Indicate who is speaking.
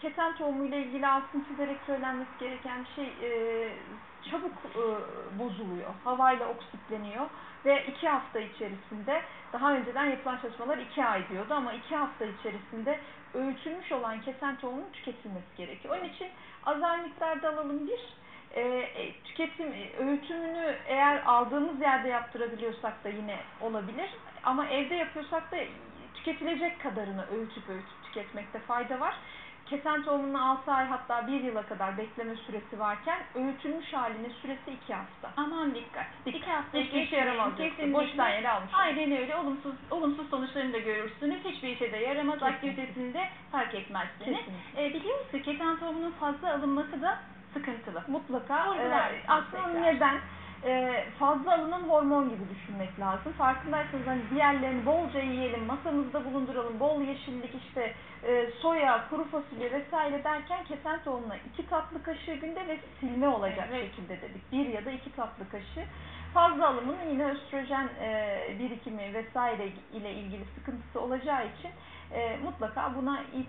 Speaker 1: Keten tohumu ile ilgili altın çizerek söylenmesi gereken şey e, çabuk e, bozuluyor. Havayla oksitleniyor ve iki hafta içerisinde daha önceden yapılan çalışmalar iki ay diyordu ama iki hafta içerisinde öğütülmüş olan kesen tohumun tüketilmesi gerekiyor. Onun için azar miktarda alalım bir. E, e, tüketim e, öğütümünü eğer aldığımız yerde yaptırabiliyorsak da yine olabilir. Ama evde yapıyorsak da tüketilecek kadarını öğütüp öğütüp tüketmekte fayda var. Kesen tohumunun 6 ay hatta 1 yıla kadar bekleme süresi varken öğütülmüş halinin süresi 2 hafta.
Speaker 2: Aman dikkat. İki hafta
Speaker 1: Hiçbir işe yaramaz. Boştan yere almış.
Speaker 2: Aynen öyle. Olumsuz, olumsuz sonuçlarını da görürsünüz. Hiçbir işe de yaramaz.
Speaker 1: Kesinlikle.
Speaker 2: Aktivitesini de fark etmez seni.
Speaker 1: Kesinlikle.
Speaker 2: E, biliyor musun keten tohumunun fazla alınması da sıkıntılı.
Speaker 1: Mutlaka e, aslında neden? E, fazla alınan hormon gibi düşünmek lazım. Farkındaysanız hani diğerlerini bolca yiyelim, masamızda bulunduralım, bol yeşillik işte kuru fasulye vesaire derken kesen tohumuna iki tatlı kaşığı günde ve silme olacak
Speaker 2: Evet.
Speaker 1: şekilde dedik. Bir ya da iki tatlı kaşığı. Fazla alımının yine östrojen e, birikimi vesaire ile ilgili sıkıntısı olacağı için e, mutlaka buna itibar